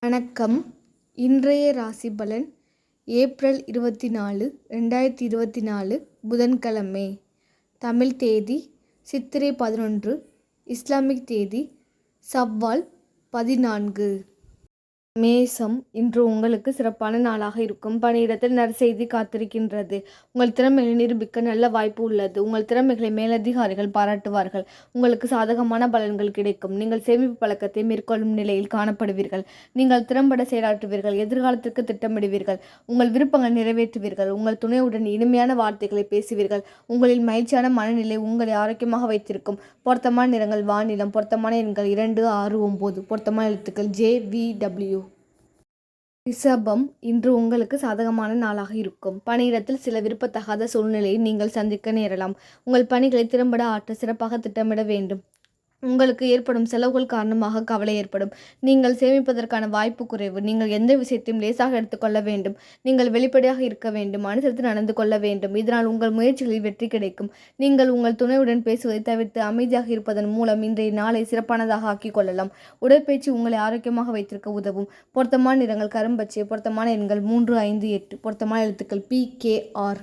வணக்கம். இன்றைய ராசி பலன் ஏப்ரல் இருபத்தி நாலு ரெண்டாயிரத்தி இருபத்தி நாலு புதன்கிழமை. தமிழ் தேதி சித்திரை பதினொன்று இஸ்லாமிக் தேதி சவ்வால் பதினான்கு. மேசம் இன்று உங்களுக்கு சிறப்பான நாளாக இருக்கும். பணியிடத்தில் நற்செய்தி காத்திருக்கின்றது. உங்கள் திறமைகளை நிரூபிக்க நல்ல வாய்ப்பு உள்ளது. உங்கள் திறமைகளை மேலதிகாரிகள் பாராட்டுவார்கள். உங்களுக்கு சாதகமான பலன்கள் கிடைக்கும். நீங்கள் சேமிப்பு பழக்கத்தை மேற்கொள்ளும் நிலையில் காணப்படுவீர்கள். நீங்கள் திறம்பட செயலாற்றுவீர்கள். எதிர்காலத்திற்கு திட்டமிடுவீர்கள். உங்கள் விருப்பங்களை நிறைவேற்றுவீர்கள். உங்கள் துணையுடன் இனிமையான வார்த்தைகளை பேசுவீர்கள். உங்களில் மகிழ்ச்சியான மனநிலை உங்களை ஆரோக்கியமாக வைத்திருக்கும். பொருத்தமான நிறங்கள் வானிலம். பொருத்தமான எண்கள் இரண்டு ஆறு ஒம்பது பொருத்தமான எழுத்துக்கள் ஜே வி டபிள்யூ. ரிஷபம் இன்று உங்களுக்கு சாதகமான நாளாக இருக்கும். பணியிடத்தில் சில விருப்பத்தகாத சூழ்நிலையை நீங்கள் சந்திக்க நேரலாம். உங்கள் பணிகளை திறம்பட ஆற்ற சிறப்பாக திட்டமிட வேண்டும். உங்களுக்கு ஏற்படும் செலவுகள் காரணமாக கவலை ஏற்படும். நீங்கள் சேமிப்பதற்கான வாய்ப்பு குறைவு. நீங்கள் எந்த விஷயத்தையும் லேசாக எடுத்துக்கொள்ள வேண்டும். நீங்கள் வெளிப்படையாக இருக்க வேண்டும். அனுசரித்து நடந்து கொள்ள வேண்டும். இதனால் உங்கள் முயற்சிகளில் வெற்றி கிடைக்கும். நீங்கள் உங்கள் துணையுடன் பேசுவதை தவிர்த்து அமைதியாக இருப்பதன் மூலம் இன்றைய நாளை சிறப்பானதாக ஆக்கிக் கொள்ளலாம். உடற்பயிற்சி உங்களை ஆரோக்கியமாக வைத்திருக்க உதவும். பொருத்தமான நிறங்கள் கரும்பச்சை பொருத்தமான எண்கள் மூன்று ஐந்து எட்டு பொருத்தமான எழுத்துக்கள் பி கே ஆர்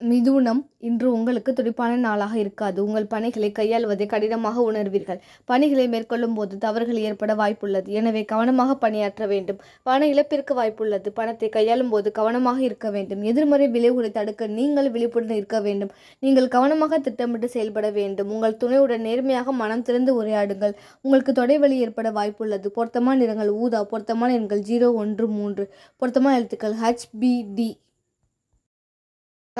மிதுனம் இன்று உங்களுக்கு துடிப்பான நாளாக இருக்காது. உங்கள் பணிகளை கையாள்வதை கடினமாக உணர்வீர்கள். பணிகளை மேற்கொள்ளும் போது தவறுகள் ஏற்பட வாய்ப்புள்ளது. எனவே கவனமாக பணியாற்ற வேண்டும். பண இழப்பிற்கு வாய்ப்புள்ளது. பணத்தை கையாளும் போது கவனமாக இருக்க வேண்டும். எதிர்மறை விளைவுகளை தடுக்க நீங்கள் விழிப்புடன் இருக்க வேண்டும். நீங்கள் கவனமாக திட்டமிட்டு செயல்பட வேண்டும். உங்கள் துணையுடன் நேர்மையாக மனம் திறந்து உரையாடுங்கள். உங்களுக்கு தொடைவலி ஏற்பட வாய்ப்புள்ளது. பொருத்தமான நிறங்கள் ஊதா பொருத்தமான எண்கள் ஜீரோ ஒன்று மூன்று பொருத்தமான எழுத்துக்கள் ஹெச்பிடி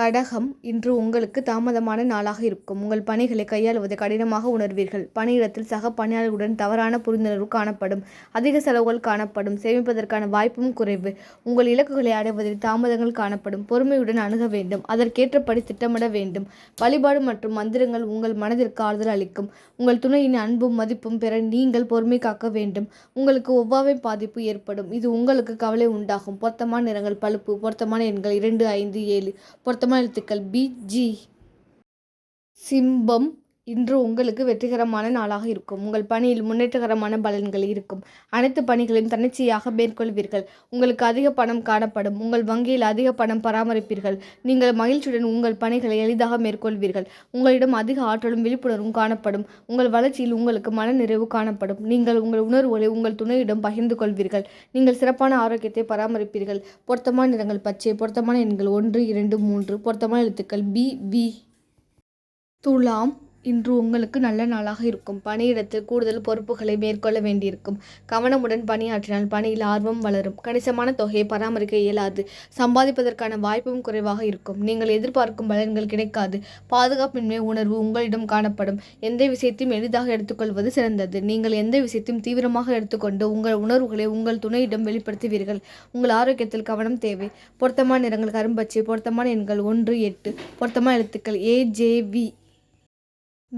கடகம் இன்று உங்களுக்கு தாமதமான நாளாக இருக்கும். உங்கள் பணிகளை கையாளுவதை கடினமாக உணர்வீர்கள். பணியிடத்தில் சக பணியாளர்களுடன் தவறான புரிந்துணர்வு காணப்படும். அதிக செலவுகள் காணப்படும். சேமிப்பதற்கான வாய்ப்பும் குறைவு. உங்கள் இலக்குகளை அடைவதில் தாமதங்கள் காணப்படும். பொறுமையுடன் அணுக வேண்டும். அதற்கேற்றபடி திட்டமிட வேண்டும். வழிபாடு மற்றும் மந்திரங்கள் உங்கள் மனதிற்கு ஆறுதல் அளிக்கும். உங்கள் துணையின் அன்பும் மதிப்பும் பெற நீங்கள் பொறுமை காக்க வேண்டும். உங்களுக்கு ஒவ்வாமை பாதிப்பு ஏற்படும். இது உங்களுக்கு கவலை உண்டாகும். பொருத்தமான நிறங்கள் பழுப்பு. பொருத்தமான எண்கள் இரண்டு ஐந்து ஏழு. பொருத்தமான எழுத்துக்கள் பி ஜி சிம்பம் இன்று உங்களுக்கு வெற்றிகரமான நாளாக இருக்கும். உங்கள் பணியில் முன்னேற்றகரமான பலன்கள் இருக்கும். அனைத்து பணிகளையும் தன்னிச்சையாக மேற்கொள்வீர்கள். உங்களுக்கு அதிக பணம் காணப்படும். உங்கள் வங்கியில் அதிக பணம் பராமரிப்பீர்கள். நீங்கள் மகிழ்ச்சியுடன் உங்கள் பணிகளை எளிதாக மேற்கொள்வீர்கள். உங்களிடம் அதிக ஆற்றலும் விழிப்புணர்வும் காணப்படும். உங்கள் வளர்ச்சியில் உங்களுக்கு மன நிறைவு காணப்படும். நீங்கள் உங்கள் உணர்வுகளை உங்கள் துணையிடம் பகிர்ந்து கொள்வீர்கள். நீங்கள் சிறப்பான ஆரோக்கியத்தை பராமரிப்பீர்கள். பொருத்தமான நிறங்கள் பச்சை பொருத்தமான எண்கள் ஒன்று இரண்டு மூன்று. பொருத்தமான எழுத்துக்கள் பி வி துலாம் இன்று உங்களுக்கு நல்ல நாளாக இருக்கும். பணியிடத்தில் கூடுதல் பொறுப்புகளை மேற்கொள்ள வேண்டியிருக்கும். கவனமுடன் பணியாற்றினால் பணியில் ஆர்வம் வளரும். கணிசமான தொகையை பராமரிக்க இயலாது. சம்பாதிப்பதற்கான வாய்ப்பும் குறைவாக இருக்கும். நீங்கள் எதிர்பார்க்கும் பலன்கள் கிடைக்காது. பாதுகாப்பின்மை உணர்வு உங்களிடம் காணப்படும். எந்த விஷயத்தையும் எளிதாக எடுத்துக்கொள்வது சிறந்தது. நீங்கள் எந்த விஷயத்தையும் தீவிரமாக எடுத்துக்கொண்டு உங்கள் உணர்வுகளை உங்கள் துணையிடம் வெளிப்படுத்துவீர்கள். உங்கள் ஆரோக்கியத்தில் கவனம் தேவை. பொருத்தமான நிறங்கள் கரும்பச்சை பொருத்தமான எண்கள் ஒன்று எட்டு பொருத்தமான எழுத்துக்கள் ஏஜேவி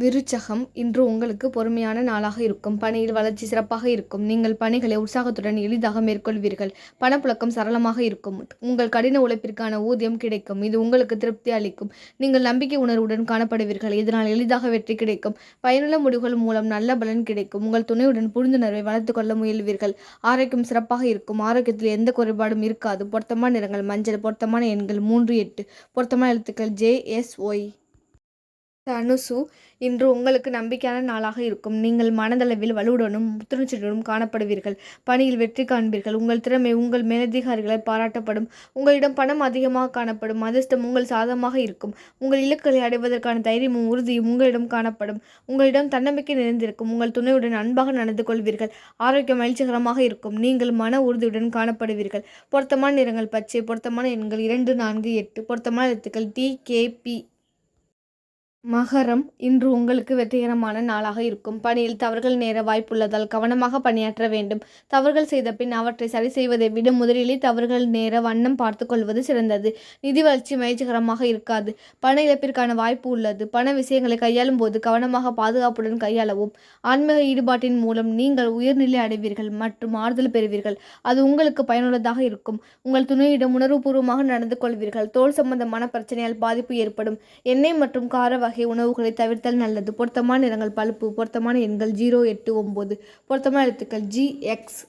விருச்சகம் இன்று உங்களுக்கு பொறுமையான நாளாக இருக்கும். பணியில் வளர்ச்சி சிறப்பாக இருக்கும். நீங்கள் பணிகளை உற்சாகத்துடன் எளிதாக மேற்கொள்வீர்கள். பணப்புழக்கம் சரளமாக இருக்கும். உங்கள் கடின உழைப்பிற்கான ஊதியம் கிடைக்கும். இது உங்களுக்கு திருப்தி அளிக்கும். நீங்கள் நம்பிக்கை உணர்வுடன் காணப்படுவீர்கள். இதனால் எளிதாக வெற்றி கிடைக்கும். பயனுள்ள முடிவுகள் மூலம் நல்ல பலன் கிடைக்கும். உங்கள் துணையுடன் புரிந்துணர்வை வளர்த்து கொள்ள முயல்வீர்கள். ஆரோக்கியம் சிறப்பாக இருக்கும். ஆரோக்கியத்தில் எந்த குறைபாடும் இருக்காது. பொருத்தமான நிறங்கள் மஞ்சள் பொருத்தமான எண்கள் மூன்று எட்டு. பொருத்தமான எழுத்துக்கள் ஜே எஸ் ஒய் தனுசு இன்று உங்களுக்கு நம்பிக்கையான நாளாக இருக்கும். நீங்கள் மனதளவில் வலுவுடனும் புத்துணர்ச்சியுடனும் காணப்படுவீர்கள். பணியில் வெற்றி காண்பீர்கள். உங்கள் திறமை உங்கள் மேலதிகாரிகளை பாராட்டப்படும். உங்களிடம் பணம் அதிகமாக காணப்படும். அதிர்ஷ்டம் உங்கள் சாதமாக இருக்கும். உங்கள் இலக்குகளை அடைவதற்கான தைரியமும் உறுதியும் உங்களிடம் காணப்படும். உங்களிடம் தன்னம்பிக்கை நிறைந்திருக்கும். உங்கள் துணையுடன் அன்பாக நடந்து கொள்வீர்கள். ஆரோக்கியம் மகிழ்ச்சிகரமாக இருக்கும். நீங்கள் மன உறுதியுடன் காணப்படுவீர்கள். பொருத்தமான நிறங்கள் பச்சை பொருத்தமான எண்கள் இரண்டு நான்கு எட்டு. பொருத்தமான எழுத்துக்கள் டி கே பி மகரம் இன்று உங்களுக்கு வெற்றிகரமான நாளாக இருக்கும். பணியில் தவறுகள் நேர வாய்ப்புள்ளதால் கவனமாக பணியாற்ற வேண்டும். தவறுகள் செய்த பின் அவற்றை சரி செய்வதை விட முதலிலே தவறுகள் நேர வண்ணம் பார்த்து கொள்வது சிறந்தது. நிதி வளர்ச்சி மகிழ்ச்சிகரமாக இருக்காது. பண இழப்பிற்கான வாய்ப்பு உள்ளது. பண விஷயங்களை கையாளும் போது கவனமாக பாதுகாப்புடன் கையாளவும். ஆன்மீக ஈடுபாட்டின் மூலம் நீங்கள் உயர்நிலை அடைவீர்கள் மற்றும் ஆறுதல் பெறுவீர்கள். அது உங்களுக்கு பயனுள்ளதாக இருக்கும். உங்கள் துணையிடம் உணர்வுபூர்வமாக நடந்து கொள்வீர்கள். தோல் சம்பந்தமான பிரச்சனையால் பாதிப்பு ஏற்படும். எண்ணெய் மற்றும் கார வகை உணவுகளை தவிர்த்தல் நல்லது. பொருத்தமான நிறங்கள் பழுப்பு. பொருத்தமான எண்கள் ஜீரோ எட்டு ஒம்பது. பொருத்தமான எழுத்துக்கள் ஜி எக்ஸ்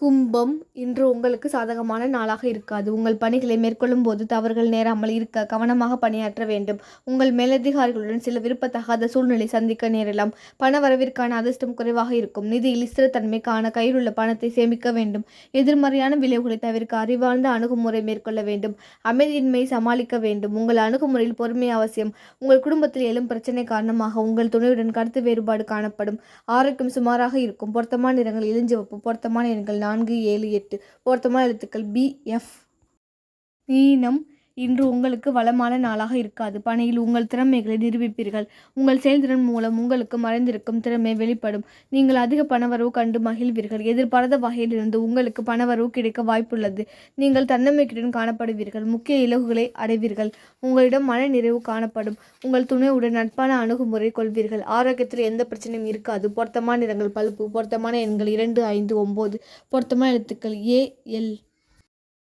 கும்பம் இன்று உங்களுக்கு சாதகமான நாளாக இருக்காது. உங்கள் பணிகளை மேற்கொள்ளும் போது தவறுகள் நேராமல் இருக்க கவனமாக பணியாற்ற வேண்டும். உங்கள் மேலதிகாரிகளுடன் சில விருப்பத்தகாத சூழ்நிலை சந்திக்க நேரலாம் பண வரவிற்கான அதிர்ஷ்டம் குறைவாக இருக்கும். நிதியில் ஸ்திரத்தன்மைக்கான கையில் உள்ள பணத்தை சேமிக்க வேண்டும். எதிர்மறையான விளைவுகளை தவிர்க்க அறிவார்ந்த அணுகுமுறை மேற்கொள்ள வேண்டும். அமைதியின்மையை சமாளிக்க வேண்டும். உங்கள் அணுகுமுறையில் பொறுமை அவசியம். உங்கள் குடும்பத்தில் எழும் பிரச்சனை காரணமாக உங்கள் துணையுடன் கருத்து வேறுபாடு காணப்படும். ஆரோக்கியம் சுமாராக இருக்கும். பொருத்தமான நிறங்கள் இளஞ்சிவப்பு பொருத்தமான எண்கள் நான்கு ஏழு எட்டு. பொருத்தமான எழுத்துக்கள் பி எஃப் மீனம் இன்று உங்களுக்கு வளமான நாளாக இருக்காது. பணியில் உங்கள் திறமைகளை நிரூபிப்பீர்கள். உங்கள் செயல்திறன் மூலம் உங்களுக்கு மறைந்திருக்கும் திறமை வெளிப்படும். நீங்கள் அதிக பணவரவு கண்டு மகிழ்வீர்கள். எதிர்பாராத வகையிலிருந்து உங்களுக்கு பணவரவு கிடைக்க வாய்ப்புள்ளது. நீங்கள் தன்னம்பிக்கையுடன் காணப்படுவீர்கள். முக்கிய இலகுகளை அடைவீர்கள். உங்களிடம் மன நிறைவு காணப்படும். உங்கள் துணையுடன் நட்பான அணுகுமுறை கொள்வீர்கள். ஆரோக்கியத்தில் எந்த பிரச்சனையும் இருக்காது. பொருத்தமான நிறங்கள் பழுப்பு. பொருத்தமான எண்கள் இரண்டு ஐந்து ஒம்பது. பொருத்தமான எழுத்துக்கள் ஏ எல்